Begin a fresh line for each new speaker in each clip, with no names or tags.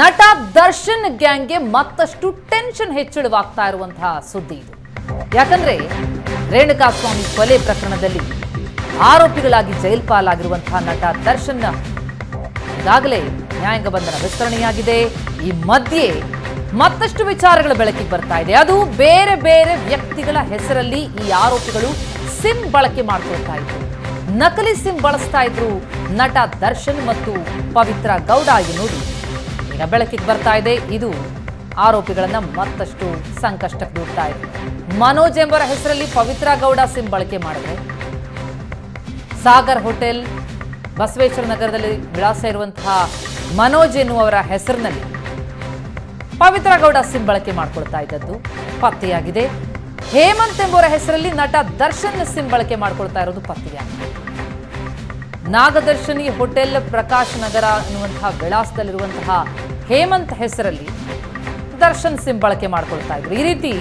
ನಟ ದರ್ಶನ್ ಗ್ಯಾಂಗ್ಗೆ ಮತ್ತಷ್ಟು ಟೆನ್ಷನ್ ಹೆಚ್ಚಳವಾಗ್ತಾ ಇರುವಂತಹ ಸುದ್ದಿ ಇದು. ಯಾಕಂದ್ರೆ ರೇಣುಕಾಸ್ವಾಮಿ ಕೊಲೆ ಪ್ರಕರಣದಲ್ಲಿ ಆರೋಪಿಗಳಾಗಿ ಜೈಲ್ ಪಾಲಾಗಿರುವಂತಹ ನಟ ದರ್ಶನ್ ಈಗಾಗಲೇ ನ್ಯಾಯಾಂಗ ಬಂಧನ ವಿಸ್ತರಣೆಯಾಗಿದೆ. ಈ ಮಧ್ಯೆ ಮತ್ತಷ್ಟು ವಿಚಾರಗಳು ಬೆಳಕಿಗೆ ಬರ್ತಾ ಇದೆ. ಅದು ಬೇರೆ ಬೇರೆ ವ್ಯಕ್ತಿಗಳ ಹೆಸರಲ್ಲಿ ಈ ಆರೋಪಿಗಳು ಸಿಮ್ ಬಳಕೆ ಮಾಡ್ಕೊಳ್ತಾ ಇದ್ರು. ನಕಲಿ ಸಿಮ್ ಬಳಸ್ತಾ ಇದ್ರು ನಟ ದರ್ಶನ್ ಮತ್ತು ಪವಿತ್ರ ಗೌಡ ಎನ್ನುವುದು ಈಗ ಬೆಳಕಿಗೆ ಬರ್ತಾ ಇದೆ. ಇದು ಆರೋಪಿಗಳನ್ನ ಮತ್ತಷ್ಟು ಸಂಕಷ್ಟಕ್ಕೆ ದೂಡ್ತಾ ಇದೆ. ಮನೋಜ್ ಎಂಬರ ಹೆಸರಲ್ಲಿ ಪವಿತ್ರ ಗೌಡ ಸಿಮ್ ಬಳಕೆ ಮಾಡಿದ್ರೆ ಸಾಗರ್ ಹೋಟೆಲ್, ಬಸವೇಶ್ವರ ನಗರದಲ್ಲಿ ವಿಳಾಸ ಇರುವಂತಹ ಮನೋಜ್ ಎನ್ನುವವರ ಹೆಸರಿನಲ್ಲಿ ಪವಿತ್ರ ಗೌಡ ಸಿಮ್ ಬಳಕೆ ಮಾಡ್ಕೊಳ್ತಾ ಇದ್ದದ್ದು ಪತ್ತೆಯಾಗಿದೆ. ಹೇಮಂತ್ ಎಂಬುವರ ಹೆಸರಲ್ಲಿ ನಟ ದರ್ಶನ್ ಸಿಮ್ ಬಳಕೆ ಮಾಡ್ಕೊಳ್ತಾ ಇರೋದು ಪತ್ತೆಯಾಗಿದೆ. ನಾಗದರ್ಶಿನಿ ಹೋಟೆಲ್ ಪ್ರಕಾಶ್ ನಗರ ಎನ್ನುವಂತಹ ವಿಳಾಸದಲ್ಲಿರುವಂತಹ ಹೇಮಂತ್ ಹೆಸರಲ್ಲಿ ದರ್ಶನ್ ಸಿಮ್ ಬಳಕೆ ಮಾಡ್ಕೊಳ್ತಾ ಇದ್ರು. ಈ ರೀತಿ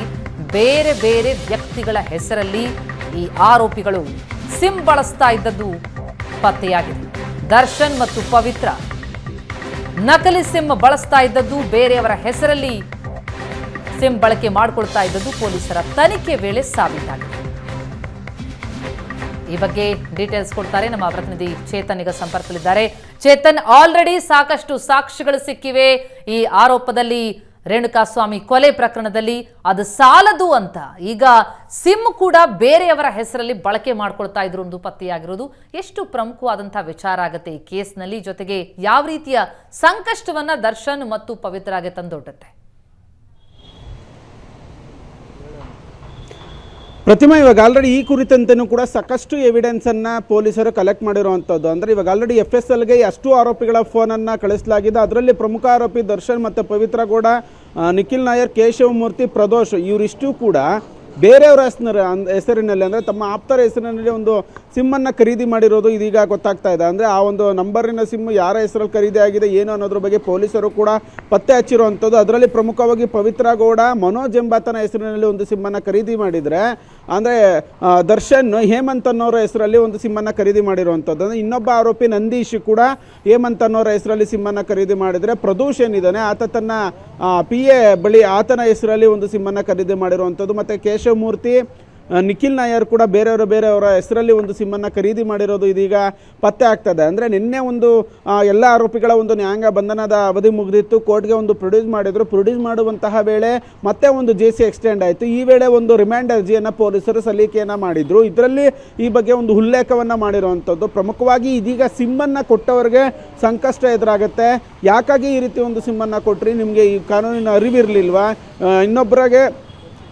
ಬೇರೆ ಬೇರೆ ವ್ಯಕ್ತಿಗಳ ಹೆಸರಲ್ಲಿ ಈ ಆರೋಪಿಗಳು ಸಿಮ್ ಬಳಸ್ತಾ ಇದ್ದದ್ದು ಪತ್ತೆಯಾಗಿದೆ. ದರ್ಶನ್ ಮತ್ತು ಪವಿತ್ರ ನಕಲಿ ಸಿಮ್ ಬಳಸ್ತಾ ಇದ್ದದ್ದು ಬೇರೆಯವರ ಹೆಸರಲ್ಲಿ ಸಿಮ್ ಬಳಕೆ ಮಾಡಿಕೊಳ್ತಾ ಇದ್ದದ್ದು ಪೊಲೀಸರ ತನಿಖೆ ವೇಳೆ ಸಾಬೀತಾಗಿದೆ. ಈ ಬಗ್ಗೆ ಡೀಟೇಲ್ಸ್ ಕೊಡ್ತಾರೆ. ನಮ್ಮ ಪ್ರತಿನಿಧಿ ಚೇತನ್ ಈಗ ಸಂಪರ್ಕದಲ್ಲಿದ್ದಾರೆ. ಚೇತನ್ ಆಲ್ರೆಡಿ ಸಾಕಷ್ಟು ಸಾಕ್ಷಿಗಳು ಸಿಕ್ಕಿವೆ. ಈ ಆರೋಪದಲ್ಲಿ ರೇಣುಕಾಸ್ವಾಮಿ ಕೊಲೆ ಪ್ರಕರಣದಲ್ಲಿ ಅದು ಸಾಲದು ಅಂತ. ಈಗ ಸಿಮ್ ಕೂಡ ಬೇರೆಯವರ ಹೆಸರಲ್ಲಿ ಬಳಕೆ ಮಾಡ್ಕೊಳ್ತಾ ಇದ್ರು ಒಂದು ಪತ್ತೆಯಾಗಿರೋದು. ಎಷ್ಟು ಪ್ರಮುಖವಾದಂತಹ ವಿಚಾರ ಆಗುತ್ತೆ ಈ ಕೇಸ್ನಲ್ಲಿ? ಜೊತೆಗೆ ಯಾವ ರೀತಿಯ ಸಂಕಷ್ಟವನ್ನ ದರ್ಶನ್ ಮತ್ತು ಪವಿತ್ರಾಗೆ ತಂದೊಡ್ಡುತ್ತೆ?
ಪ್ರತಿಮಾ ಇವಾಗ ಆಲ್ರೆಡಿ ಈ ಕುರಿತಂತೆಯೂ ಕೂಡ ಸಾಕಷ್ಟು ಎವಿಡೆನ್ಸ್ ಅನ್ನ ಪೊಲೀಸರು ಕಲೆಕ್ಟ್ ಮಾಡಿರುವಂಥದ್ದು ಅಂದ್ರೆ ಇವಾಗ ಆಲ್ರೆಡಿ ಎಫ್ ಎಸ್ ಎಲ್ಗೆ ಅಷ್ಟು ಆರೋಪಿಗಳ ಫೋನನ್ನು ಕಳಿಸಲಾಗಿದೆ. ಅದರಲ್ಲಿ ಪ್ರಮುಖ ಆರೋಪಿ ದರ್ಶನ್ ಮತ್ತು ಪವಿತ್ರ ಗೌಡ ನಿಖಿಲ್ ನಾಯರ್ ಕೇಶವಮೂರ್ತಿ ಪ್ರದೋಷ್, ಇವರಿಷ್ಟು ಕೂಡ ಬೇರೆಯವರ ಹೆಸರ ಹೆಸರಿನಲ್ಲಿ ಅಂದರೆ ತಮ್ಮ ಆಪ್ತರ ಹೆಸರಿನಲ್ಲಿ ಒಂದು ಸಿಮ್ಮನ್ನು ಖರೀದಿ ಮಾಡಿರೋದು ಇದೀಗ ಗೊತ್ತಾಗ್ತಾ ಇದೆ. ಅಂದರೆ ಆ ಒಂದು ನಂಬರಿನ ಸಿಮ್ ಯಾರ ಹೆಸರಲ್ಲಿ ಖರೀದಿ ಆಗಿದೆ, ಏನು ಅನ್ನೋದ್ರ ಬಗ್ಗೆ ಪೊಲೀಸರು ಕೂಡ ಪತ್ತೆ ಹಚ್ಚಿರುವಂಥದ್ದು ಅದರಲ್ಲಿ ಪ್ರಮುಖವಾಗಿ ಪವಿತ್ರ ಗೌಡ, ಮನೋಜ್ ಎಂಬಾತನ ಹೆಸರಿನಲ್ಲಿ ಒಂದು ಸಿಮ್ಮನ್ನು ಖರೀದಿ ಮಾಡಿದರೆ ಅಂದರೆ ದರ್ಶನ್, ಹೇಮಂತ್ ಅನ್ನೋರ ಹೆಸರಲ್ಲಿ ಒಂದು ಸಿಮ್ಮನ್ನು ಖರೀದಿ ಮಾಡಿರುವಂಥದ್ದು. ಅಂದರೆ ಇನ್ನೊಬ್ಬ ಆರೋಪಿ ನಂದೀಶ್ ಕೂಡ ಹೇಮಂತ್ ಅನ್ನೋರ ಹೆಸರಲ್ಲಿ ಸಿಮ್ಮನ್ನು ಖರೀದಿ ಮಾಡಿದರೆ ಪ್ರದೋಷ್ ಏನಿದ್ದಾನೆ, ಆತ ತನ್ನ ಪಿ ಎ ಬಳಿ ಆತನ ಹೆಸರಲ್ಲಿ ಒಂದು ಸಿಮ್ಮನ್ನು ಖರೀದಿ ಮಾಡಿರುವಂಥದ್ದು. ಮತ್ತು ಕೇಶವಮೂರ್ತಿ ನಿಖಿಲ್ ನಾಯರ್ ಕೂಡ ಬೇರೆಯವರು ಬೇರೆಯವರ ಹೆಸರಲ್ಲಿ ಒಂದು ಸಿಮ್ಮನ್ನು ಖರೀದಿ ಮಾಡಿರೋದು ಇದೀಗ ಪತ್ತೆ ಆಗ್ತದೆ. ಅಂದರೆ ನಿನ್ನೆ ಒಂದು ಎಲ್ಲ ಆರೋಪಿಗಳ ಒಂದು ನ್ಯಾಯಾಂಗ ಬಂಧನದ ಅವಧಿ ಮುಗಿದಿತ್ತು. ಕೋರ್ಟ್ಗೆ ಒಂದು ಪ್ರೊಡ್ಯೂಸ್ ಮಾಡಿದ್ರು. ಪ್ರೊಡ್ಯೂಸ್ ಮಾಡುವಂತಹ ವೇಳೆ ಮತ್ತೆ ಒಂದು ಜೆ ಸಿ ಎಕ್ಸ್ಟೆಂಡ್ ಆಯಿತು. ಈ ವೇಳೆ ಒಂದು ರಿಮ್ಯಾಂಡ್ ಅರ್ಜಿಯನ್ನು ಪೊಲೀಸರು ಸಲ್ಲಿಕೆಯನ್ನು ಮಾಡಿದರು. ಇದರಲ್ಲಿ ಈ ಬಗ್ಗೆ ಒಂದು ಉಲ್ಲೇಖವನ್ನು ಮಾಡಿರುವಂಥದ್ದು. ಪ್ರಮುಖವಾಗಿ ಇದೀಗ ಸಿಮ್ಮನ್ನು ಕೊಟ್ಟವರಿಗೆ ಸಂಕಷ್ಟ ಎದುರಾಗುತ್ತೆ. ಯಾಕಾಗಿ ಈ ರೀತಿ ಒಂದು ಸಿಮ್ಮನ್ನು ಕೊಟ್ರಿ? ನಿಮಗೆ ಈ ಕಾನೂನಿನ ಅರಿವಿರಲಿಲ್ವಾ? ಇನ್ನೊಬ್ಬರಿಗೆ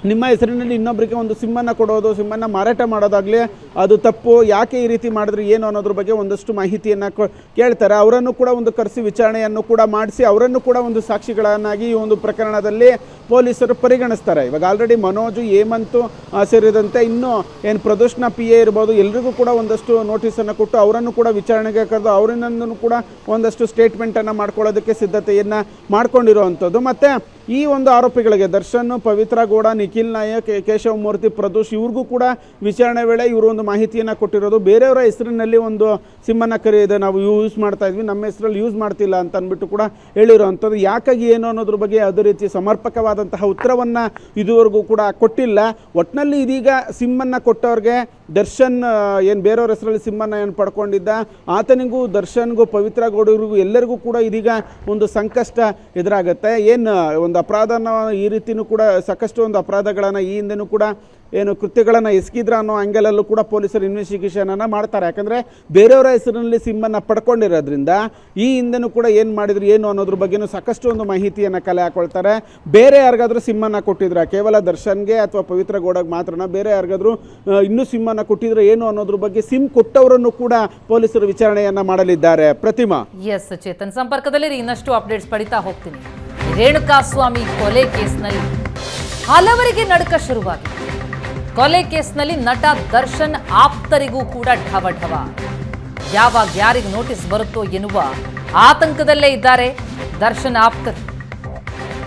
ನಿಮ್ಮ ಹೆಸರಿನಲ್ಲಿ ಇನ್ನೊಬ್ಬರಿಗೆ ಒಂದು ಸಿಮ್ಮನ್ನು ಕೊಡೋದು ಸಿಮ್ಮನ್ನು ಮಾರಾಟ ಮಾಡೋದಾಗಲಿ ಅದು ತಪ್ಪು. ಯಾಕೆ ಈ ರೀತಿ ಮಾಡಿದ್ರೆ, ಏನು ಅನ್ನೋದ್ರ ಬಗ್ಗೆ ಒಂದಷ್ಟು ಮಾಹಿತಿಯನ್ನು ಕೇಳ್ತಾರೆ. ಅವರನ್ನು ಕೂಡ ಒಂದು ಕರೆಸಿ, ವಿಚಾರಣೆಯನ್ನು ಕೂಡ ಮಾಡಿಸಿ, ಅವರನ್ನು ಕೂಡ ಒಂದು ಸಾಕ್ಷಿಗಳನ್ನಾಗಿ ಈ ಒಂದು ಪ್ರಕರಣದಲ್ಲಿ ಪೊಲೀಸರು ಪರಿಗಣಿಸ್ತಾರೆ. ಇವಾಗ ಆಲ್ರೆಡಿ ಮನೋಜು, ಹೇಮಂತು ಸೇರಿದಂತೆ ಇನ್ನೂ ಏನು ಪ್ರದರ್ಶನ ಪಿ ಎ ಇರ್ಬೋದು, ಎಲ್ರಿಗೂ ಕೂಡ ಒಂದಷ್ಟು ನೋಟಿಸನ್ನು ಕೊಟ್ಟು ಅವರನ್ನು ಕೂಡ ವಿಚಾರಣೆಗೆ ಕರೆದು ಅವರಿಂದನೂ ಕೂಡ ಒಂದಷ್ಟು ಸ್ಟೇಟ್ಮೆಂಟನ್ನು ಮಾಡ್ಕೊಳ್ಳೋದಕ್ಕೆ ಸಿದ್ಧತೆಯನ್ನು ಮಾಡ್ಕೊಂಡಿರುವಂಥದ್ದು. ಮತ್ತು ಈ ಒಂದು ಆರೋಪಿಗಳಿಗೆ ದರ್ಶನ್, ಪವಿತ್ರ ಗೌಡ, ನಿಖಿಲ್ ನಾಯಕ್ ಕೇಶವ ಮೂರ್ತಿ, ಪ್ರದೋಷ್, ಇವ್ರಿಗೂ ಕೂಡ ವಿಚಾರಣೆ ವೇಳೆ ಇವರು ಒಂದು ಮಾಹಿತಿಯನ್ನು ಕೊಟ್ಟಿರೋದು. ಬೇರೆಯವರ ಹೆಸರಿನಲ್ಲಿ ಒಂದು ಸಿಮ್ಮನ್ನು ಕರೆಯಿದೆ ನಾವು ಯೂಸ್ ಮಾಡ್ತಾ ಇದ್ವಿ. ನಮ್ಮ ಹೆಸರಲ್ಲಿ ಯೂಸ್ ಮಾಡ್ತಿಲ್ಲ ಅಂತ ಅಂದ್ಬಿಟ್ಟು ಕೂಡ ಹೇಳಿರುವಂಥದ್ದು. ಯಾಕಾಗಿ ಏನು ಅನ್ನೋದ್ರ ಬಗ್ಗೆ ಯಾವುದೇ ರೀತಿ ಸಮರ್ಪಕವಾದಂತಹ ಉತ್ತರವನ್ನು ಇದುವರೆಗೂ ಕೂಡ ಕೊಟ್ಟಿಲ್ಲ. ಒಟ್ಟಿನಲ್ಲಿ ಇದೀಗ ಸಿಮ್ಮನ್ನು ಕೊಟ್ಟವ್ರಿಗೆ ದರ್ಶನ್ ಏನು ಬೇರೆಯವ್ರ ಹೆಸರಲ್ಲಿ ಸಿಂಹನ ಏನು ಪಡ್ಕೊಂಡಿದ್ದ? ಆತನಿಗೂ, ದರ್ಶನ್ಗೂ, ಪವಿತ್ರ ಗೌಡರಿಗೂ, ಎಲ್ಲರಿಗೂ ಕೂಡ ಇದೀಗ ಒಂದು ಸಂಕಷ್ಟ ಎದುರಾಗುತ್ತೆ. ಏನು ಒಂದು ಅಪರಾಧನ ಈ ರೀತಿಯೂ ಕೂಡ, ಸಾಕಷ್ಟು ಒಂದು ಅಪರಾಧಗಳನ್ನು ಈ ಹಿಂದೆನೂ ಕೂಡ ಏನು ಕೃತ್ಯಗಳನ್ನು ಎಸಗಿದ್ರ ಅನ್ನೋ ಆ್ಯಂಗಲಲ್ಲೂ ಕೂಡ ಪೊಲೀಸರು ಇನ್ವೆಸ್ಟಿಗೇಷನನ್ನು ಮಾಡ್ತಾರೆ. ಯಾಕಂದರೆ ಬೇರೆಯವರ ಹೆಸರಿನಲ್ಲಿ ಸಿಮ್ಮನ್ನು ಪಡ್ಕೊಂಡಿರೋದ್ರಿಂದ ಈ ಹಿಂದೆನೂ ಕೂಡ ಏನು ಮಾಡಿದ್ರು, ಏನು ಅನ್ನೋದ್ರ ಬಗ್ಗೆನೂ ಸಾಕಷ್ಟು ಒಂದು ಮಾಹಿತಿಯನ್ನು ಕಲೆ ಹಾಕೊಳ್ತಾರೆ. ಬೇರೆ ಯಾರಿಗಾದ್ರೂ ಸಿಮ್ಮನ್ನು ಕೊಟ್ಟಿದ್ರೆ, ಕೇವಲ ದರ್ಶನ್ಗೆ ಅಥವಾ ಪವಿತ್ರ ಗೋಡಗೆ ಮಾತ್ರನ? ಬೇರೆ ಯಾರಿಗಾದ್ರೂ ಇನ್ನೂ ಸಿಮ್ಮನ್ನು ಕೊಟ್ಟಿದ್ರೆ ಏನು ಅನ್ನೋದ್ರ ಬಗ್ಗೆ ಸಿಮ್ ಕೊಟ್ಟವರನ್ನು ಕೂಡ ಪೊಲೀಸರು ವಿಚಾರಣೆಯನ್ನು ಮಾಡಲಿದ್ದಾರೆ. ಪ್ರತಿಮಾ?
ಎಸ್ ಚೇತನ್. ಸಂಪರ್ಕದಲ್ಲಿ ಇನ್ನಷ್ಟು ಅಪ್ಡೇಟ್ಸ್ ಪಡಿತಾ ಹೋಗ್ತೀನಿ. ರೇಣುಕಾಸ್ವಾಮಿ ಕೊಲೆ ಕೇಸ್ನಲ್ಲಿ ಹಲವರಿಗೆ ನಡುಕ ಶುರುವಾಗಿದೆ. ಕೊಲೆ ಕೇಸ್ನಲ್ಲಿ ನಟ ದರ್ಶನ್ ಆಪ್ತರಿಗೂ ಕೂಡ ಢವ ಢವ ಯಾವಾಗ ಯಾರಿಗೆ ನೋಟಿಸ್ ಬರುತ್ತೋ ಎನ್ನುವ ಆತಂಕದಲ್ಲೇ ಇದ್ದಾರೆ ದರ್ಶನ್ ಆಪ್ತರು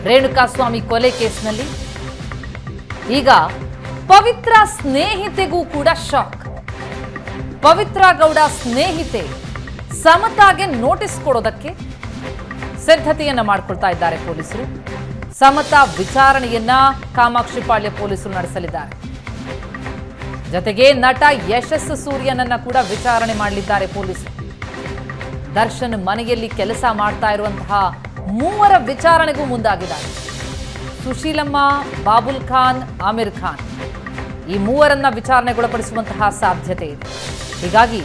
ರೇಣುಕಾಸ್ವಾಮಿ ಕೊಲೆ ಕೇಸ್ನಲ್ಲಿ ಈಗ ಪವಿತ್ರ ಸ್ನೇಹಿತೆಗೂ ಕೂಡ ಶಾಕ್. ಪವಿತ್ರ ಗೌಡ ಸ್ನೇಹಿತೆ ಸಮತಾಗೆ ನೋಟಿಸ್ ಕೊಡೋದಕ್ಕೆ ಸಿದ್ಧತೆಯನ್ನ ಮಾಡ್ಕೊಳ್ತಾ ಇದ್ದಾರೆ ಪೊಲೀಸರು. ಸಮತಾ ವಿಚಾರಣೆಯನ್ನ ಕಾಮಾಕ್ಷಿಪಾಳ್ಯ ಪೊಲೀಸರು ನಡೆಸಲಿದ್ದಾರೆ. ಜೊತೆಗೆ ನಟ ಯಶಸ್ಸು ಸೂರ್ಯನನ್ನ ಕೂಡ ವಿಚಾರಣೆ ಮಾಡಲಿದ್ದಾರೆ ಪೊಲೀಸರು ದರ್ಶನ್ ಮನೆಯಲ್ಲಿ ಕೆಲಸ ಮಾಡ್ತಾ ಇರುವಂತಹ ಮೂವರ ವಿಚಾರಣೆಗೂ ಮುಂದಾಗಿದ್ದಾರೆ. ಸುಶೀಲಮ್ಮ, ಬಾಬುಲ್ ಖಾನ್, ಆಮಿರ್ ಖಾನ್ ಈ ಮೂವರನ್ನ ವಿಚಾರಣೆಗೊಳಪಡಿಸುವಂತಹ ಸಾಧ್ಯತೆ ಇದೆ. ಹೀಗಾಗಿ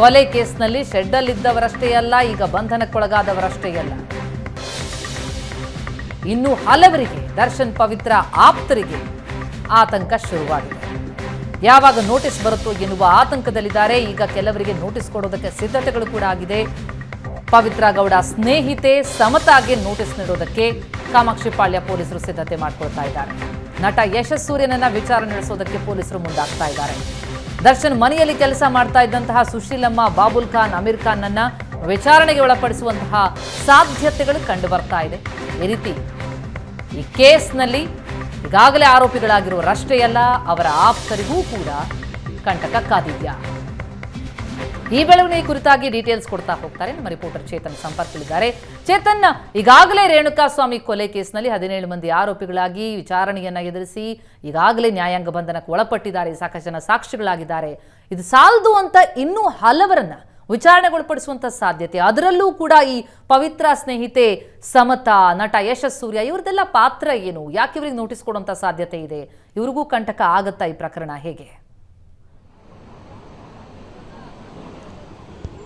ಕೊಲೆ ಕೇಸ್ನಲ್ಲಿ ಶೆಡ್ಡಲ್ಲಿದ್ದವರಷ್ಟೇ ಅಲ್ಲ, ಈಗ ಬಂಧನಕ್ಕೊಳಗಾದವರಷ್ಟೇ ಅಲ್ಲ. ಇನ್ನು ಹಲವರಿಗೆ ದರ್ಶನ್ ಪವಿತ್ರ ಆಪ್ತರಿಗೆ ಆತಂಕ ಶುರುವಾಗಿದೆ. ಯಾವಾಗ ನೋಟಿಸ್ ಬರುತ್ತೋ ಎನ್ನುವ ಆತಂಕದಲ್ಲಿದ್ದಾರೆ. ಈಗ ಕೆಲವರಿಗೆ ನೋಟಿಸ್ ಕೊಡೋದಕ್ಕೆ ಸಿದ್ಧತೆಗಳು ಕೂಡ ಆಗಿದೆ. ಪವಿತ್ರ ಗೌಡ ಸ್ನೇಹಿತೆ ಸಮತಾಗೆ ನೋಟಿಸ್ ನೀಡೋದಕ್ಕೆ ಕಾಮಾಕ್ಷಿ ಪಾಳ್ಯ ಪೊಲೀಸರು ಸಿದ್ಧತೆ ಮಾಡ್ಕೊಳ್ತಾ ಇದ್ದಾರೆ. ನಟ ಯಶಸ್ ಸೂರ್ಯನನ್ನ ವಿಚಾರಣೆ ನಡೆಸೋದಕ್ಕೆ ಪೊಲೀಸರು ಮುಂದಾಗ್ತಾ ಇದ್ದಾರೆ. ದರ್ಶನ್ ಮನೆಯಲ್ಲಿ ಕೆಲಸ ಮಾಡ್ತಾ ಇದ್ದಂತಹ ಸುಶೀಲಮ್ಮ, ಬಾಬುಲ್ ಖಾನ್, ಅಮೀರ್ ಖಾನ್ ಅನ್ನ ವಿಚಾರಣೆಗೆ ಒಳಪಡಿಸುವಂತಹ ಸಾಧ್ಯತೆಗಳು ಕಂಡು ಬರ್ತಾ ಇದೆ. ಈ ರೀತಿ ಈ ಕೇಸ್ನಲ್ಲಿ ಈಗಾಗಲೇ ಆರೋಪಿಗಳಾಗಿರುವರಷ್ಟೇ ಅಲ್ಲ, ಅವರ ಆಪ್ತರಿಗೂ ಕೂಡ ಕಂಟಕ ಕಾದಿದ್ಯಾ? ಈ ಬೆಳವಣಿಗೆ ಕುರಿತಾಗಿ ಡೀಟೇಲ್ಸ್ ಕೊಡ್ತಾ ಹೋಗ್ತಾರೆ ನಮ್ಮ ರಿಪೋರ್ಟರ್ ಚೇತನ್ ಸಂಪರ್ಕದಲ್ಲಿದ್ದಾರೆ ಚೇತನ್, ಈಗಾಗಲೇ ರೇಣುಕಾಸ್ವಾಮಿ ಕೊಲೆ ಕೇಸ್ನಲ್ಲಿ ಹದಿನೇಳು ಮಂದಿ ಆರೋಪಿಗಳಾಗಿ ವಿಚಾರಣೆಯನ್ನ ಎದುರಿಸಿ ಈಗಾಗಲೇ ನ್ಯಾಯಾಂಗ ಬಂಧನಕ್ಕೆ ಒಳಪಟ್ಟಿದ್ದಾರೆ, ಸಾಕಷ್ಟು ಜನ ಸಾಕ್ಷಿಗಳಾಗಿದ್ದಾರೆ. ಇದು ಸಾಲದು ಅಂತ ಇನ್ನೂ ಹಲವರನ್ನ ವಿಚಾರಣೆಗೊಳಪಡಿಸುವಂತ ಸಾಧ್ಯತೆ. ಅದರಲ್ಲೂ ಕೂಡ ಈ ಪವಿತ್ರ ಸ್ನೇಹಿತೆ ಸಮತಾ, ನಟ ಯಶಸ್ಸೂರ್ಯ ಇವ್ರದ್ದೆಲ್ಲ ಪಾತ್ರ ಏನು? ಯಾಕೆ ಇವ್ರಿಗೆ ನೋಟಿಸ್ ಕೊಡುವಂತ ಸಾಧ್ಯತೆ ಇದೆ? ಇವ್ರಿಗೂ ಕಂಟಕ ಆಗುತ್ತಾ ಈ ಪ್ರಕರಣ? ಹೇಗೆ?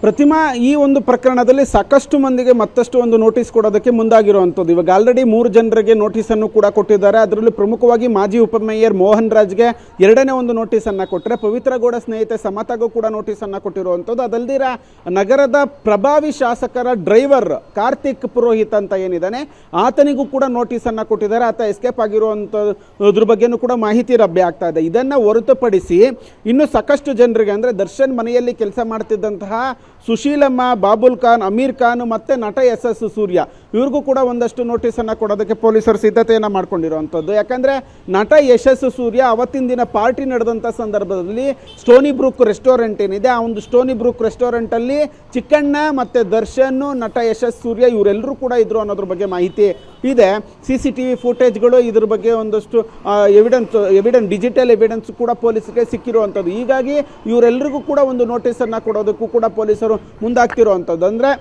ಪ್ರತಿಮಾ ಈ ಒಂದು ಪ್ರಕರಣದಲ್ಲಿ ಸಾಕಷ್ಟು ಮಂದಿಗೆ ಮತ್ತಷ್ಟು ಒಂದು ನೋಟಿಸ್ ಕೊಡೋದಕ್ಕೆ ಮುಂದಾಗಿರುವಂಥದ್ದು. ಇವಾಗ ಆಲ್ರೆಡಿ ಮೂರು ಜನರಿಗೆ ನೋಟಿಸನ್ನು ಕೂಡ ಕೊಟ್ಟಿದ್ದಾರೆ. ಅದರಲ್ಲಿ ಪ್ರಮುಖವಾಗಿ ಮಾಜಿ ಉಪಮೇಯರ್ ಮೋಹನ್ ರಾಜ್ಗೆ ಎರಡನೇ ಒಂದು ನೋಟಿಸನ್ನು ಕೊಟ್ಟರೆ ಪವಿತ್ರ ಗೌಡ ಸ್ನೇಹಿತೆ ಸಮತಾಗೂ ಕೂಡ ನೋಟಿಸನ್ನು ಕೊಟ್ಟಿರುವಂಥದ್ದು. ಅದಲ್ದಿರ ನಗರದ ಪ್ರಭಾವಿ ಶಾಸಕರ ಡ್ರೈವರ್ ಕಾರ್ತಿಕ್ ಪುರೋಹಿತ್ ಅಂತ ಏನಿದ್ದಾನೆ, ಆತನಿಗೂ ಕೂಡ ನೋಟಿಸನ್ನು ಕೊಟ್ಟಿದ್ದಾರೆ. ಆತ ಎಸ್ಕೇಪ್ ಆಗಿರುವಂಥದ್ರ ಬಗ್ಗೆನೂ ಕೂಡ ಮಾಹಿತಿ ಲಭ್ಯ ಆಗ್ತಾ ಇದೆ. ಇದನ್ನು ಹೊರತುಪಡಿಸಿ ಇನ್ನು ಸಾಕಷ್ಟು ಜನರಿಗೆ ಅಂದರೆ ದರ್ಶನ್ ಮನೆಯಲ್ಲಿ ಕೆಲಸ ಮಾಡ್ತಿದ್ದಂತಹ ಸುಶೀಲಮ್ಮ, ಬಾಬುಲ್ ಖಾನ್, ಅಮೀರ್ ಖಾನ್ ಮತ್ತು ನಟ ಎಸ್ ಎಸ್ ಸೂರ್ಯ. ಇವ್ರಿಗೂ ಕೂಡ ಒಂದಷ್ಟು ನೋಟಿಸನ್ನು ಕೊಡೋದಕ್ಕೆ ಪೊಲೀಸರು ಸಿದ್ಧತೆಯನ್ನು ಮಾಡ್ಕೊಂಡಿರುವಂಥದ್ದು. ಯಾಕಂದರೆ ನಟ ಯಶಸ್ಸು ಸೂರ್ಯ ಅವತ್ತಿನ ದಿನ ಪಾರ್ಟಿ ನಡೆದಂಥ ಸಂದರ್ಭದಲ್ಲಿ ಸ್ಟೋನಿ ಬ್ರೂಕ್ ರೆಸ್ಟೋರೆಂಟ್ ಏನಿದೆ, ಆ ಒಂದು ಸ್ಟೋನಿ ಬ್ರೂಕ್ ರೆಸ್ಟೋರೆಂಟಲ್ಲಿ ಚಿಕ್ಕಣ್ಣ ಮತ್ತು ದರ್ಶನ್, ನಟ ಯಶಸ್ ಸೂರ್ಯ ಇವರೆಲ್ಲರೂ ಕೂಡ ಇದ್ರು ಅನ್ನೋದ್ರ ಬಗ್ಗೆ ಮಾಹಿತಿ ಇದೆ. ಸಿ ಸಿ ಟಿ ವಿ ಫುಟೇಜ್ಗಳು ಇದ್ರ ಬಗ್ಗೆ ಒಂದಷ್ಟು ಎವಿಡೆನ್ಸ್ ಎವಿಡೆನ್ಸ್ ಡಿಜಿಟಲ್ ಎವಿಡೆನ್ಸ್ ಕೂಡ ಪೊಲೀಸರಿಗೆ ಸಿಕ್ಕಿರುವಂಥದ್ದು. ಹೀಗಾಗಿ ಇವರೆಲ್ಲರಿಗೂ ಕೂಡ ಒಂದು ನೋಟಿಸನ್ನು ಕೊಡೋದಕ್ಕೂ ಕೂಡ ಪೊಲೀಸರು ಮುಂದಾಗ್ತಿರುವಂಥದ್ದು. ಅಂದರೆ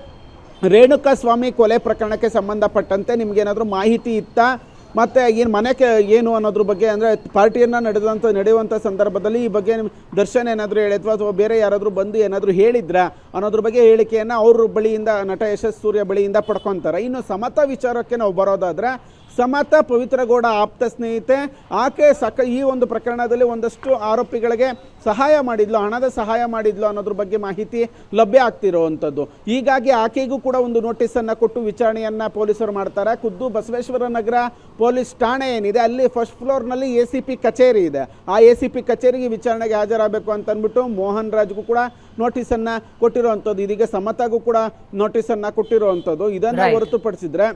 ರೇಣುಕಾ ಸ್ವಾಮಿ ಕೊಲೆ ಪ್ರಕರಣಕ್ಕೆ ಸಂಬಂಧಪಟ್ಟಂತೆ ನಿಮಗೇನಾದರೂ ಮಾಹಿತಿ ಇತ್ತಾ? ಮತ್ತು ಏನು ಮನೆಗೆ ಏನು ಅನ್ನೋದ್ರ ಬಗ್ಗೆ ಅಂದರೆ ಪಾರ್ಟಿಯನ್ನು ನಡೆದಂಥ ನಡೆಯುವಂಥ ಸಂದರ್ಭದಲ್ಲಿ ಈ ಬಗ್ಗೆ ದರ್ಶನ್ ಏನಾದರೂ ಹೇಳಿದ್ವಾ ಅಥವಾ ಬೇರೆ ಯಾರಾದರೂ ಬಂದು ಏನಾದರೂ ಹೇಳಿದ್ರಾ ಅನ್ನೋದ್ರ ಬಗ್ಗೆ ಹೇಳಿಕೆಯನ್ನು ಅವ್ರ ಬಳಿಯಿಂದ ನಟ ಯಶಸ್ ಸೂರ್ಯ ಬಳಿಯಿಂದ ಪಡ್ಕೊತಾರೆ. ಇನ್ನು ಸಮತ ವಿಚಾರಕ್ಕೆ ನಾವು ಬರೋದಾದರೆ ಸಮತ ಪವಿತ್ರಗೌಡ ಆಪ್ತ ಸ್ನೇಹಿತೆ. ಆಕೆ ಸಕ ಈ ಒಂದು ಪ್ರಕರಣದಲ್ಲಿ ಒಂದಷ್ಟು ಆರೋಪಿಗಳಿಗೆ ಸಹಾಯ ಮಾಡಿದ್ಲು ಹಣದ ಸಹಾಯ ಮಾಡಿದ್ಲು ಅನ್ನೋದ್ರ ಬಗ್ಗೆ ಮಾಹಿತಿ ಲಭ್ಯ ಆಗ್ತಿರುವಂಥದ್ದು. ಹೀಗಾಗಿ ಆಕೆಗೂ ಕೂಡ ಒಂದು ನೋಟಿಸನ್ನು ಕೊಟ್ಟು ವಿಚಾರಣೆಯನ್ನು ಪೊಲೀಸರು ಮಾಡ್ತಾರೆ. ಖುದ್ದು ಬಸವೇಶ್ವರ ನಗರ ಪೊಲೀಸ್ ಠಾಣೆ ಏನಿದೆ ಅಲ್ಲಿ ಫಸ್ಟ್ ಫ್ಲೋರ್ನಲ್ಲಿ ಎ ಸಿ ಪಿ ಕಚೇರಿ ಇದೆ. ಆ ಎ ಸಿ ಪಿ ಕಚೇರಿಗೆ ವಿಚಾರಣೆಗೆ ಹಾಜರಾಗಬೇಕು ಅಂತ ಅಂದ್ಬಿಟ್ಟು ಮೋಹನ್ ರಾಜ್ಗೂ ಕೂಡ ನೋಟಿಸನ್ನು ಕೊಟ್ಟಿರುವಂಥದ್ದು. ಇದೀಗ ಸಮತಾಗೂ ಕೂಡ ನೋಟಿಸನ್ನು ಕೊಟ್ಟಿರುವಂಥದ್ದು. ಇದನ್ನು. ಹೊರತುಪಡಿಸಿದ್ರೆ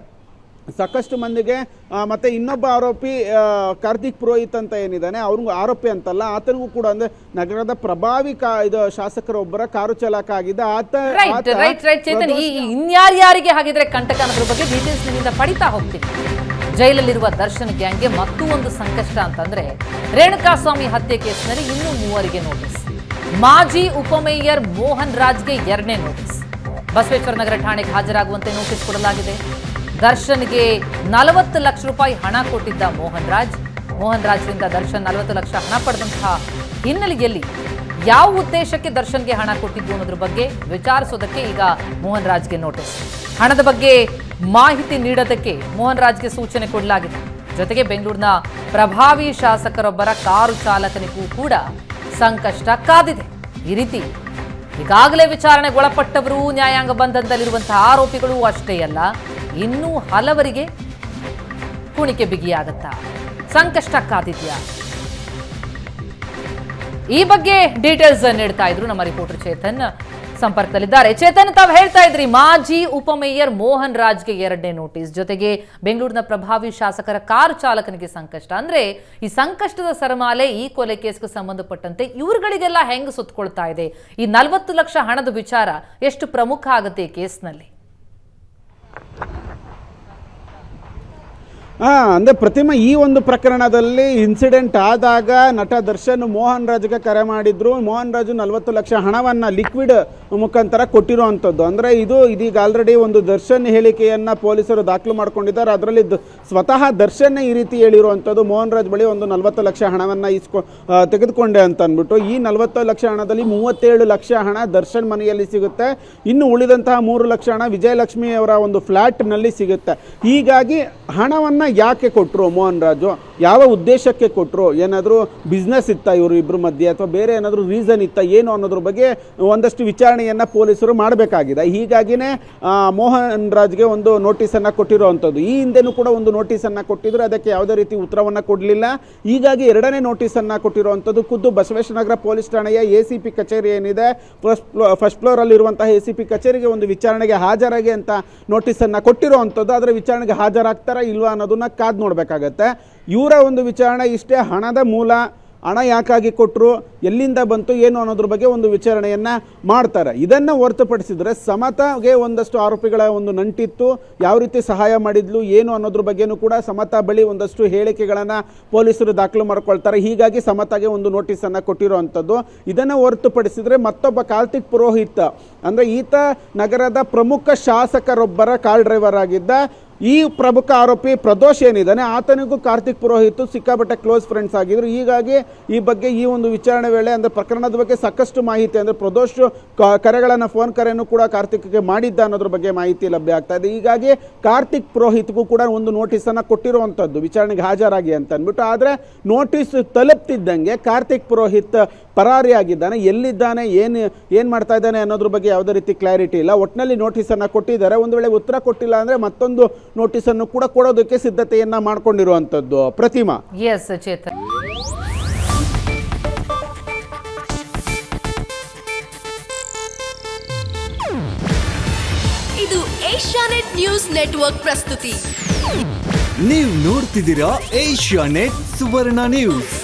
ಸಾಕಷ್ಟು ಮಂದಿಗೆ ಮತ್ತು ಇನ್ನೊಬ್ಬ ಆರೋಪಿ ಕಾರ್ತಿಕ್ ಪುರೋಹಿತ್ ಅಂತ ಏನಿದ್ದಾನೆ ಅವ್ರಿಗೂ ಆರೋಪಿ ಅಂತಲ್ಲ ಆತನಿಗೂ ಕೂಡ ಅಂದ್ರೆ ನಗರದ ಪ್ರಭಾವಿ ಕಾ ಇದು ಶಾಸಕರೊಬ್ಬರ ಕಾರು ಚಾಲಕ ಆಗಿದ್ದ ಆತ
ರೈಟ್ ರೈಟ್ ರೈಟ್ ಚೇತನ್ ಈ ಈ ಇನ್ಯಾರ್ಯಾರಿಗೆ ಹಾಗಿದ್ರೆ ಕಂಟಕ ಅನ್ನೋದ್ರ ಬಗ್ಗೆ ಡೀಟೇಲ್ಸ್ ನಿಮ್ಮಿಂದ ಪಡಿತಾ ಹೋಗ್ತೀನಿ. ಜೈಲಲ್ಲಿರುವ ದರ್ಶನ್ ಗ್ಯಾಂಗ್ಗೆ ಮತ್ತೂ ಒಂದು ಸಂಕಷ್ಟ ಅಂತಂದ್ರೆ ರೇಣುಕಾಸ್ವಾಮಿ ಹತ್ಯೆ ಕೇಸ್ನಲ್ಲಿ ಇನ್ನೂ ಮೂವರಿಗೆ ನೋಟಿಸ್ ಮಾಜಿ ಉಪಮೇಯರ್ ಮೋಹನ್ ರಾಜ್ಗೆ ಎರಡನೇ ನೋಟಿಸ್ ಬಸವೇಶ್ವರ ನಗರ ಠಾಣೆಗೆ ಹಾಜರಾಗುವಂತೆ ನೋಟಿಸ್ ಕೊಡಲಾಗಿದೆ. ದರ್ಶನ್ಗೆ ನಲವತ್ತು ಲಕ್ಷ ರೂಪಾಯಿ ಹಣ ಕೊಟ್ಟಿದ್ದ ಮೋಹನ್ ರಾಜ್ ಮೋಹನ್ ರಾಜ್ರಿಂದ ದರ್ಶನ್ ನಲವತ್ತು ಲಕ್ಷ ಹಣ ಪಡೆದಂತಹ ಹಿನ್ನೆಲೆಯಲ್ಲಿ ಯಾವ ಉದ್ದೇಶಕ್ಕೆ ದರ್ಶನ್ಗೆ ಹಣ ಕೊಟ್ಟಿದ್ದು ಅನ್ನೋದ್ರ ಬಗ್ಗೆ ವಿಚಾರಿಸೋದಕ್ಕೆ ಈಗ ಮೋಹನ್ ರಾಜ್ಗೆ ನೋಟಿಸ್ ಹಣದ ಬಗ್ಗೆ ಮಾಹಿತಿ ನೀಡೋದಕ್ಕೆ ಮೋಹನ್ ರಾಜ್ಗೆ ಸೂಚನೆ ಕೊಡಲಾಗಿದೆ. ಜೊತೆಗೆ ಬೆಂಗಳೂರಿನ ಪ್ರಭಾವಿ ಶಾಸಕರೊಬ್ಬರ ಕಾರು ಚಾಲಕನಿಗೂ ಕೂಡ ಸಂಕಷ್ಟ ಕಾದಿದೆ. ಈ ರೀತಿ ಈಗಾಗಲೇ ವಿಚಾರಣೆಗೆ ಒಳಪಟ್ಟವರು ನ್ಯಾಯಾಂಗ ಬಂಧನದಲ್ಲಿರುವಂತಹ ಆರೋಪಿಗಳು ಅಷ್ಟೇ ಅಲ್ಲ ಇನ್ನೂ ಹಲವರಿಗೆ ಕುಣಿಕೆ ಬಿಗಿಯಾಗತ್ತಾ? ಸಂಕಷ್ಟ ಕಾದಿದ್ಯಾ? ಈ ಬಗ್ಗೆ ಡೀಟೇಲ್ಸ್ ನೀಡ್ತಾ ಇದ್ರು ನಮ್ಮ ರಿಪೋರ್ಟರ್ ಚೇತನ್ ಸಂಪರ್ಕದಲ್ಲಿದ್ದಾರೆ. ಚೇತನ್, ತಾವು ಹೇಳ್ತಾ ಇದ್ರಿ, ಮಾಜಿ ಉಪಮೇಯರ್ ಮೋಹನ್ ರಾಜ್ಗೆ ಎರಡನೇ ನೋಟಿಸ್ ಜೊತೆಗೆ ಬೆಂಗಳೂರಿನ ಪ್ರಭಾವಿ ಶಾಸಕರ ಕಾರು ಚಾಲಕನಿಗೆ ಸಂಕಷ್ಟ. ಅಂದ್ರೆ ಈ ಸಂಕಷ್ಟದ ಸರಮಾಲೆ ಈ ಕೊಲೆ ಕೇಸ್ಗೆ ಸಂಬಂಧಪಟ್ಟಂತೆ ಇವರುಗಳಿಗೆಲ್ಲ ಹೆಂಗ್ ಸುತ್ತಕೊಳ್ತಾ ಇದೆ? ಈ ನಲವತ್ತು ಲಕ್ಷ ಹಣದ ವಿಚಾರ ಎಷ್ಟು ಪ್ರಮುಖ ಆಗುತ್ತೆ ಈ ಕೇಸ್ನಲ್ಲಿ?
ಹಾ, ಅಂದ್ರೆ ಪ್ರತಿಮಾ ಈ ಒಂದು ಪ್ರಕರಣದಲ್ಲಿ ಇನ್ಸಿಡೆಂಟ್ ಆದಾಗ ನಟ ದರ್ಶನ್ ಮೋಹನ್ ರಾಜ್ಗೆ ಕರೆ ಮಾಡಿದ್ರು. ಮೋಹನ್ ರಾಜು ನಲವತ್ತು ಲಕ್ಷ ಹಣವನ್ನ ಲಿಕ್ವಿಡ್ ಮುಖಾಂತರ ಕೊಟ್ಟಿರುವಂಥದ್ದು ಅಂದ್ರೆ ಇದು ಇದೀಗ ಆಲ್ರೆಡಿ ಒಂದು ದರ್ಶನ್ ಹೇಳಿಕೆಯನ್ನ ಪೊಲೀಸರು ದಾಖಲು ಮಾಡ್ಕೊಂಡಿದ್ದಾರೆ. ಅದರಲ್ಲಿ ಸ್ವತಃ ದರ್ಶನ್ ಈ ರೀತಿ ಹೇಳಿರುವಂಥದ್ದು ಮೋಹನ್ ರಾಜ್ ಬಳಿ ಒಂದು ನಲವತ್ತು ಲಕ್ಷ ಹಣವನ್ನ ಇಸ್ಕೊ ತೆಗೆದುಕೊಂಡೆ ಅಂತ ಅಂದ್ಬಿಟ್ಟು ಈ ನಲವತ್ತು ಲಕ್ಷ ಹಣದಲ್ಲಿ ಮೂವತ್ತೇಳು ಲಕ್ಷ ಹಣ ದರ್ಶನ್ ಮನೆಯಲ್ಲಿ ಸಿಗುತ್ತೆ. ಇನ್ನು ಉಳಿದಂತಹ ಮೂರು ಲಕ್ಷ ಹಣ ವಿಜಯಲಕ್ಷ್ಮಿ ಅವರ ಒಂದು ಫ್ಲ್ಯಾಟ್ನಲ್ಲಿ ಸಿಗುತ್ತೆ. ಹೀಗಾಗಿ ಹಣವನ್ನು ಯಾಕೆ ಕೊಟ್ಟರು ಮೋಹನ್ ರಾಜು? ಯಾವ ಉದ್ದೇಶಕ್ಕೆ ಕೊಟ್ಟರು ಏನಾದರೂ ಬಿಸ್ನೆಸ್ ಇತ್ತ ಇವರು ಇಬ್ಬರ ಮಧ್ಯೆ? ಅಥವಾ ಬೇರೆ ಏನಾದರೂ ರೀಸನ್ ಇತ್ತ ಏನು ಅನ್ನೋದ್ರ ಬಗ್ಗೆ ಒಂದಷ್ಟು ವಿಚಾರಣೆಯನ್ನು ಪೊಲೀಸರು ಮಾಡಬೇಕಾಗಿದೆ. ಹೀಗಾಗಿನೇ ಮೋಹನ್ ರಾಜ್ಗೆ ಒಂದು ನೋಟಿಸನ್ನು ಕೊಟ್ಟಿರುವಂಥದ್ದು. ಈ ಹಿಂದೆನೂ ಕೂಡ ಒಂದು ನೋಟಿಸನ್ನು ಕೊಟ್ಟಿದ್ರು. ಅದಕ್ಕೆ ಯಾವುದೇ ರೀತಿ ಉತ್ತರವನ್ನು ಕೊಡಲಿಲ್ಲ. ಹೀಗಾಗಿ ಎರಡನೇ ನೋಟಿಸನ್ನು ಕೊಟ್ಟಿರುವಂಥದ್ದು ಖುದ್ದು ಬಸವೇಶ್ವರನಗರ ಪೊಲೀಸ್ ಠಾಣೆಯ ಎ ಸಿ ಪಿ ಕಚೇರಿ ಏನಿದೆ. ಫಸ್ಟ್ ಫ್ಲೋ ಫಸ್ಟ್ ಫ್ಲೋರಲ್ಲಿರುವಂತಹ ಎ ಸಿ ಪಿ ಕಚೇರಿಗೆ ಒಂದು ವಿಚಾರಣೆಗೆ ಹಾಜರಾಗಿ ಅಂತ ನೋಟಿಸನ್ನು ಕೊಟ್ಟಿರುವಂಥದ್ದು. ಆದರೆ ವಿಚಾರಣೆಗೆ ಹಾಜರಾಗ್ತಾರಾ ಇಲ್ವಾ ಅನ್ನೋದನ್ನ ಕಾದು ನೋಡಬೇಕಾಗತ್ತೆ. ಇವರ ಒಂದು ವಿಚಾರಣೆ ಇಷ್ಟೇ, ಹಣದ ಮೂಲ, ಹಣ ಯಾಕಾಗಿ ಕೊಟ್ಟರು ಎಲ್ಲಿಂದ ಬಂತು, ಏನು ಅನ್ನೋದ್ರ ಬಗ್ಗೆ ಒಂದು ವಿಚಾರಣೆಯನ್ನು ಮಾಡ್ತಾರೆ. ಇದನ್ನು ಹೊರತುಪಡಿಸಿದರೆ ಸಮತಾಗೆ ಒಂದಷ್ಟು ಆರೋಪಿಗಳ ಒಂದು ನಂಟಿತ್ತು, ಯಾವ ರೀತಿ ಸಹಾಯ ಮಾಡಿದ್ಲು, ಏನು ಅನ್ನೋದ್ರ ಬಗ್ಗೆನೂ ಕೂಡ ಸಮತಾ ಬಳಿ ಒಂದಷ್ಟು ಹೇಳಿಕೆಗಳನ್ನು ಪೊಲೀಸರು ದಾಖಲು ಮಾಡ್ಕೊಳ್ತಾರೆ. ಹೀಗಾಗಿ ಸಮತಾಗೆ ಒಂದು ನೋಟಿಸನ್ನು ಕೊಟ್ಟಿರುವಂಥದ್ದು ಇದನ್ನು ಹೊರತುಪಡಿಸಿದರೆ ಮತ್ತೊಬ್ಬ ಕಾರ್ತಿಕ್ ಪುರೋಹಿತ್, ಅಂದರೆ ಈತ ನಗರದ ಪ್ರಮುಖ ಶಾಸಕರೊಬ್ಬರ ಕಾರ್ ಡ್ರೈವರ್ ಆಗಿದ್ದ ಈ ಪ್ರಮುಖ ಆರೋಪಿ ಪ್ರದೋಷ್ ಏನಿದ್ದಾನೆ, ಆತನಿಗೂ ಕಾರ್ತಿಕ್ ಪುರೋಹಿತ್ ಸಿಕ್ಕಾಪಟ್ಟೆ ಕ್ಲೋಸ್ ಫ್ರೆಂಡ್ಸ್ ಆಗಿದ್ರು. ಹೀಗಾಗಿ ಈ ಬಗ್ಗೆ ಈ ಒಂದು ವಿಚಾರಣೆ ವೇಳೆ ಅಂದರೆ ಪ್ರಕರಣದ ಬಗ್ಗೆ ಸಾಕಷ್ಟು ಮಾಹಿತಿ ಅಂದರೆ ಪ್ರದೋಷ್ ಕರೆಗಳನ್ನು ಫೋನ್ ಕರೆಯನ್ನು ಕೂಡ ಕಾರ್ತಿಕ್ಗೆ ಮಾಡಿದ್ದ ಅನ್ನೋದ್ರ ಬಗ್ಗೆ ಮಾಹಿತಿ ಲಭ್ಯ ಆಗ್ತಾ ಇದೆ. ಹೀಗಾಗಿ ಕಾರ್ತಿಕ್ ಪುರೋಹಿತ್ಗೂ ಕೂಡ ಒಂದು ನೋಟಿಸನ್ನು ಕೊಟ್ಟಿರುವಂಥದ್ದು ವಿಚಾರಣೆಗೆ ಹಾಜರಾಗಿ ಅಂತ ಅಂದ್ಬಿಟ್ಟು. ಆದರೆ ನೋಟಿಸ್ ತಲುಪ್ತಿದ್ದಂಗೆ ಕಾರ್ತಿಕ್ ಪುರೋಹಿತ್ ಪರಾರಿಯಾಗಿದ್ದಾನೆ. ಎಲ್ಲಿದ್ದಾನೆ, ಏನು ಏನು ಮಾಡ್ತಾ ಇದ್ದಾನೆ ಅನ್ನೋದ್ರ ಬಗ್ಗೆ ಯಾವುದೇ ರೀತಿ ಕ್ಲಾರಿಟಿ ಇಲ್ಲ. ಒಟ್ಟಿನಲ್ಲಿ ನೋಟಿಸನ್ನು ಕೊಟ್ಟಿದ್ದಾರೆ. ಒಂದು ವೇಳೆ ಉತ್ತರ ಕೊಟ್ಟಿಲ್ಲ ಅಂದರೆ ಮತ್ತೊಂದು ನೋಟಿಸನ್ನು ಕೂಡ ಕೊಡೋದಕ್ಕೆ ಸಿದ್ಧತೆಯನ್ನು ಮಾಡ್ಕೊಂಡಿರುವಂಥದ್ದು ಪ್ರತಿಮಾ.
ಎಸ್ ಚೇತನ್
ಇದು ಏಷ್ಯಾನೆಟ್ ನ್ಯೂಸ್ ನೆಟ್ವರ್ಕ್ ಪ್ರಸ್ತುತಿ.
ನೀವು ನೋಡ್ತಿದ್ದೀರಾ ಏಷ್ಯಾ ನೆಟ್ ಸುವರ್ಣ ನ್ಯೂಸ್.